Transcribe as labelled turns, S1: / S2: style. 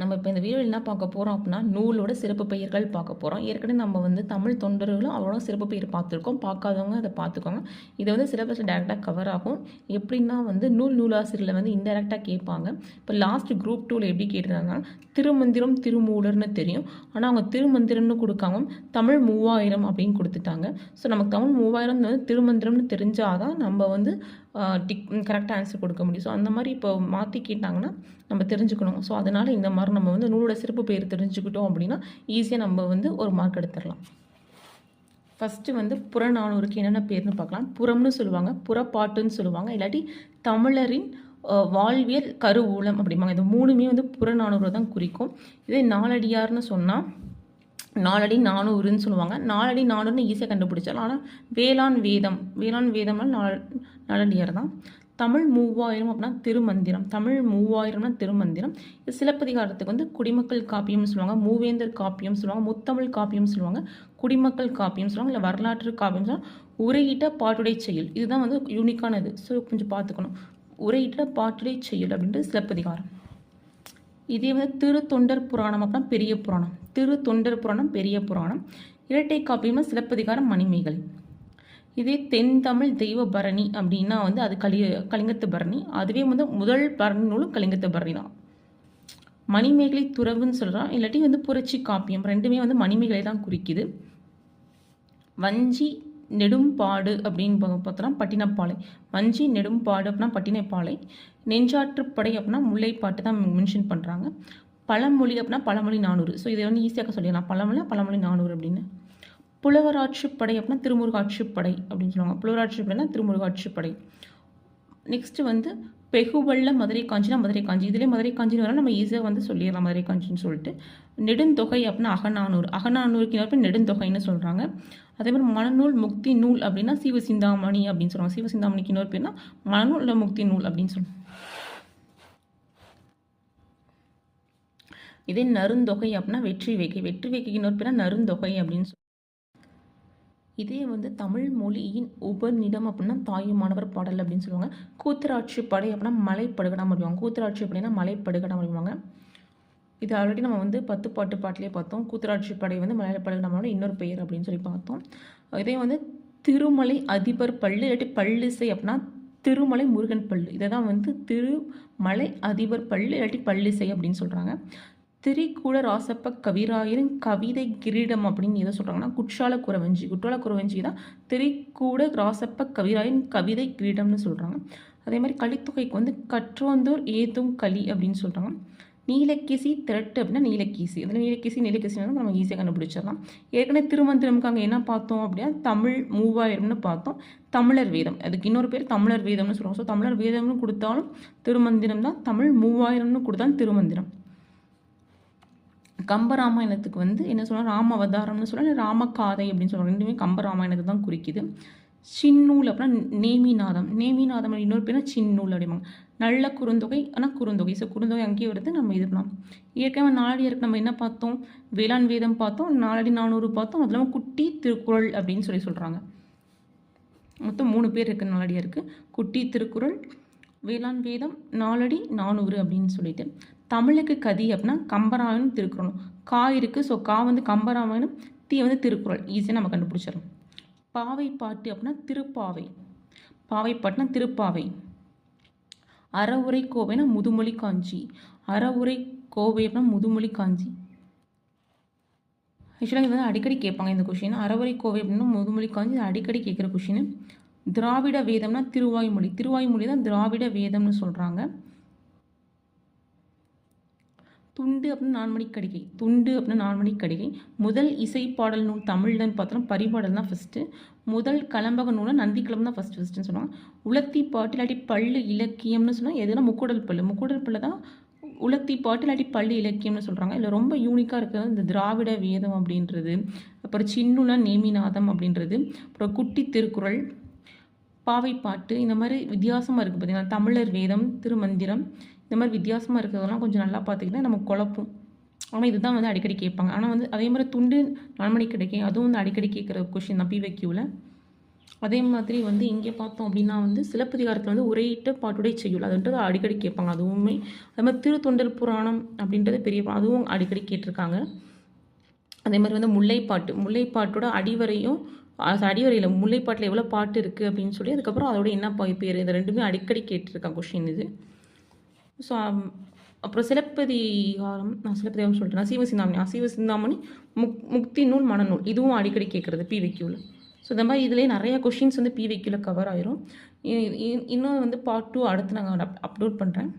S1: நம்ம இப்போ இந்த வீடியோவில் என்ன பார்க்க போகிறோம் அப்படின்னா நூலோட சிறப்பு பெயர்கள் பார்க்க போகிறோம் ஏற்கனவே நம்ம வந்து தமிழ் தொண்டர்களும் அவரோட சிறப்பு பெயர் பார்த்துருக்கோம். பார்க்காதவங்க அதை பார்த்துக்கோங்க. இதை வந்து சிலபஸில் டேரெக்டாக கவர் ஆகும். எப்படின்னா வந்து நூல் நூலாசிரியரில் வந்து இன்டெரக்டாக கேட்பாங்க. இப்போ லாஸ்ட் குரூப் டூவில் எப்படி கேட்டிருந்தாங்கன்னா திருமந்திரம் திருமூலர்னு தெரியும். ஆனால் அவங்க திருமந்திரம்னு கொடுக்காம தமிழ் மூவாயிரம் அப்படின்னு கொடுத்துட்டாங்க. ஸோ நமக்கு தமிழ் மூவாயிரம் வந்து திருமந்திரம்னு தெரிஞ்சாதான் நம்ம வந்து டிக் கரெக்டாக ஆன்சர் கொடுக்க முடியும். ஸோ அந்த மாதிரி இப்போ மாற்றி கேட்டாங்கன்னா நம்ம தெரிஞ்சுக்கணும். ஸோ அதனால் இந்த மாதிரி நம்ம வந்து நூலோட சிறப்பு பேர் தெரிஞ்சுக்கிட்டோம் அப்படின்னா ஈஸியாக நம்ம வந்து ஒரு மார்க் எடுத்துடலாம். ஃபஸ்ட்டு வந்து புறநானூறுக்கு என்னென்ன பேர்னு பார்க்கலாம். புறம்னு சொல்லுவாங்க புறப்பாட்டுன்னு சொல்லுவாங்க. இல்லாட்டி தமிழரின் வாழ்வியல் கருவூலம் அப்படிம்பாங்க. இது மூணுமே வந்து புறநானூறு தான் குறிக்கும். இதே நாலடியார்னு சொன்னால் நாலடி நானூறுன்னு சொல்லுவாங்க. நாலடி நானூறுன்னு ஈஸியாக கண்டுபிடிச்சாலும் ஆனால் வேளாண் வேதம் வேளாண் வேதம்னா நால நளனியர் தான். தமிழ் மூவாயிரம் அப்படின்னா திருமந்திரம். தமிழ் மூவாயிரம்னா திருமந்திரம். இது சிலப்பதிகாரத்துக்கு வந்து குடிமக்கள் காப்பியம்னு சொல்லுவாங்க. மூவேந்தர் காப்பியம் சொல்லுவாங்க. முத்தமிழ் காப்பியம் சொல்லுவாங்க. குடிமக்கள் காப்பியம் சொல்லுவாங்க. இல்லை வரலாற்று காப்பியம் சொல்லுவாங்க. உரையிட்ட பாட்டுடை செயல். இதுதான் வந்து யூனிக்கானது ஸோ கொஞ்சம் பார்த்துக்கணும். உரையிட்ட பாட்டுடை செயல் அப்படின்றது சிலப்பதிகாரம். இதே வந்து திரு தொண்டர் புராணம் அப்படின்னா பெரிய புராணம். திரு தொண்டர் புராணம் பெரிய புராணம். இரட்டை காப்பியம்னா சிலப்பதிகாரம் மணிமேகலை. இதே தென் தமிழ் தெய்வ பரணி அப்படின்னா வந்து அது கலி கலிங்கத்து பரணி. அதுவே வந்து முதல் பரணி நூலும் கலிங்கத்து பரணி தான். மணிமேகலை துறவுன்னு சொல்கிறான் இல்லாட்டி வந்து புரட்சி காப்பியம் ரெண்டுமே வந்து மணிமேகலை தான் குறிக்குது. வஞ்சி நெடும்பாடு அப்படின்னு பார்த்தோம்னா பார்த்தோன்னா பட்டினப்பாலை. வஞ்சி நெடும்பாடு அப்படின்னா பட்டினப்பாலை. நெஞ்சாற்றுப்படை அப்படின்னா முல்லைப்பாட்டு தான் மென்ஷன் பண்ணுறாங்க பழமொழி அப்படின்னா பழமொழி நானூறு. ஸோ இதை வந்து ஈஸியாக சொல்லிடலாம். பழமொழி பழமொழி நானூறு அப்படின்னு. புலவராட்சிப்படை அப்படின்னா திருமுருகாட்சிப்படை அப்படின்னு சொல்லுவாங்க. புலவராட்சிப்படைனா திருமுருகாட்சிப்படை நெக்ஸ்ட்டு வந்து பெகுவள்ள மதுரை காஞ்சினா மதுரை காஞ்சி இதிலே மதுரை காஞ்சின்னு வர நம்ம ஈஸியாக வந்து சொல்லிடலாம் மதுரை காஞ்சின்னு சொல்லிட்டு. நெடுந்தொகை அப்படின்னா அகநானூறு அகநானூறுக்கு இன்னொரு பேர் நெடுந்தொகைன்னு சொல்கிறாங்க அதே மாதிரி மனநூல் முக்தி நூல் அப்படின்னா சிவசிந்தாமணி அப்படின்னு சொல்லுவாங்க. சிவசிந்தாமணிக்கு இன்னொரு பேர்னா மனநூல் இல்லை முக்தி நூல் அப்படின்னு சொல்லுவாங்க. இதே நருந்தொகை அப்படின்னா வெற்றி வேகை வெற்றி வேகைக்கு இன்னொரு பேர்னா நருந்தொகை அப்படின்னு இதே வந்து தமிழ் மொழியின் உபநிடம் அப்படின்னா தாயுமானவர் பாடல் அப்படின்னு சொல்லுவாங்க. கூத்தராட்சி படை அப்படின்னா மலைப்படுகடம் அப்படிவாங்க கூத்தராட்சி படைனா மலைப்படுகடம் அப்படிவாங்க இது ஆல்ரெடி நம்ம வந்து பத்து பாட்டு பாட்டிலே பார்த்தோம். கூத்தராட்சி படை வந்து மலைப்படுகடமோட இன்னொரு பெயர் அப்படின்னு சொல்லி பார்த்தோம். இதே வந்து திருமலை அதிபர் பள்ளு இல்லாட்டி பள்ளிசை அப்படின்னா திருமலை முருகன் பள்ளு. இதை தான் வந்து திருமலை அதிபர் பள்ளு இல்லாட்டி பள்ளிசை அப்படின்னு சொல்கிறாங்க திரிகூட ராசப்ப கவிராயரின் கவிதை கிரீடம் அப்படின்னு எதை சொல்கிறாங்கன்னா குற்றால குறவஞ்சி. குற்றால குறவஞ்சி தான் திரிகூட ராசப்ப கவிராயரின் கவிதை கிரீடம்னு சொல்கிறாங்க அதே மாதிரி கலித்தொகைக்கு வந்து கற்றோந்தோர் ஏதும் களி அப்படின்னு சொல்கிறாங்க நீலக்கீசி திரட்டு அப்படின்னா நீலக்கீசி. அதில் நீலக்கீசி நீலக்கீசினா நம்ம ஈஸியாக கண்டுபிடிச்சிடலாம். ஏற்கனவே திருமந்திரமுக்கு அங்கே என்ன பார்த்தோம் அப்படின்னா தமிழ் மூவாயிரம்னு பார்த்தோம். தமிழர் வேதம். அதுக்கு இன்னொரு பேர் தமிழர் வேதம்னு சொல்லுவாங்க. ஸோ தமிழர் வேதம்னு கொடுத்தாலும் திருமந்திரம் தான் தமிழ் மூவாயிரம்னு கொடுத்தாலும் திருமந்திரம். கம்பராமாயணத்துக்கு வந்து என்ன சொல்லுவாங்க ராம அவதாரம்னு சொல்லுவாங்க ராமகாதை அப்படின்னு சொல்லுவாங்க ரெண்டுமே கம்பராமாயணத்தை தான் குறிக்குது. சின்னூல் அப்படின்னா நேமிநாதம். நேமிநாதம் இன்னொரு பேர்னா சின்னூல் அப்படிம்பாங்க. நல்ல குறுந்தொகை ஆனால் குறுந்தொகை. ஸோ குறுந்தொகை அங்கேயே வருது நம்ம இது பண்ணலாம். ஏற்கனவே நாளடியாருக்கு நம்ம என்ன பார்த்தோம்? வேளாண் வேதம் பார்த்தோம் நாலடி நானூறு பார்த்தோம். அது இல்லாமல் குட்டி திருக்குறள் அப்படின்னு சொல்லி சொல்கிறாங்க மொத்தம் மூணு பேர் இருக்குது நாலடியாருக்கு குட்டி திருக்குறள் வேளாண் வேதம் நாலடி நானூறு அப்படின்னு சொல்லிட்டு. தமிழுக்கு கதி அப்படின்னா கம்பராமாயணம் திருக்குறளும். கா இருக்குது ஸோ கா வந்து கம்பராமாயணம் தீ வந்து திருக்குறள். ஈஸியாக நம்ம கண்டுபிடிச்சிடும் பாவை பாட்டு அப்படின்னா திருப்பாவை. பாவை பாட்டுனா திருப்பாவை. அறவுரை கோவைனா முதுமொழி காஞ்சி. அறவுரை கோவை அப்படின்னா முதுமொழி காஞ்சி. ஆக்சுவலாக இது வந்து அடிக்கடி கேட்பாங்க இந்த கொஷின் அறவுரை கோவை அப்படின்னா முதுமொழி காஞ்சி அடிக்கடி கேட்குற கொஷின் திராவிட வேதம்னா திருவாய்மொழி. திருவாய்மொழி தான் திராவிட வேதம்னு சொல்கிறாங்க துண்டு அப்படின்னு நான்மணி கடிகை. துண்டு அப்படின்னு நான்மணி கடிகை. முதல் இசை பாடல் நூல் தமிழ்லன்னு பார்த்தோம்னா பரிபாடல் தான் ஃபஸ்ட்டு முதல் கலம்பக நூலை நந்திக்கிழமை தான் ஃபஸ்ட் ஃபஸ்ட்டுன்னு சொல்லுவாங்க. உலத்தி பாட்டு இல்லாட்டி பள்ளு இலக்கியம்னு சொன்னால் எதுனா முக்கூடல் பல்லு. முக்கூடல் பல்லு தான் உலத்தி பாட்டு இல்லாட்டி பள்ளி இலக்கியம்னு சொல்கிறாங்க இதில் ரொம்ப யூனிக்காக இருக்கிறது இந்த திராவிட வேதம் அப்படின்றது. அப்புறம் சின்னுல நேமிநாதம் அப்படின்றது. அப்புறம் குட்டி திருக்குறள் பாவைப்பாட்டு இந்த மாதிரி வித்தியாசமாக இருக்குது பார்த்தீங்கன்னா தமிழர் வேதம் திருமந்திரம் இந்த மாதிரி வித்தியாசமாக இருக்கிறதெல்லாம் கொஞ்சம் நல்லா பார்த்துக்கிட்டா நம்ம குழப்பும். ஆனால் இதுதான் வந்து அடிக்கடி கேட்பாங்க. ஆனால் வந்து அதே மாதிரி துண்டு நான்மணி கிடைக்கும் அதுவும் வந்து அடிக்கடி கேட்குற கொஷின் தான் பிவைக்கியூவில் அதே மாதிரி வந்து இங்கே பார்த்தோம் அப்படின்னா வந்து சிலப்பதிகாரத்தில் வந்து உரையிட்ட பாட்டுடை செய்யுள் அதுன்றது அடிக்கடி கேட்பாங்க. அதுவுமே அதே மாதிரி திருத்தொண்டர் புராணம் அப்படின்றது பெரிய அதுவும் அடிக்கடி கேட்டிருக்காங்க. அதே மாதிரி வந்து முல்லைப்பாட்டு முல்லைப்பாட்டோட அடிவரையும் அது அடிவரையில் முல்லைப்பாட்டில் எவ்வளோ பாட்டு இருக்குது அப்படின்னு சொல்லி அதுக்கப்புறம் அதோட என்ன பா- பேர் இது ரெண்டுமே அடிக்கடி கேட்டிருக்காங்க கொஷின் இது. ஸோ um, அப்புறம் சிலப்பதிகாரம் நான் சிலப்பதிகாரம் சொல்லிட்டேன் சீவ சிந்தாமணி. அசீவ சிந்தாமணி முக் முக்தி நூல் மனநூல் இதுவும் அடிக்கடி கேட்குறது பிவிக்யூவில் ஸோ இந்த மாதிரி இதுலேயே நிறைய கொஷின்ஸ் வந்து பிவிக்யூவில் கவர் ஆயிரும். இன்னும் வந்து பார்ட் டூ அடுத்து நாங்கள் அப்லோட் பண்ணுறேன்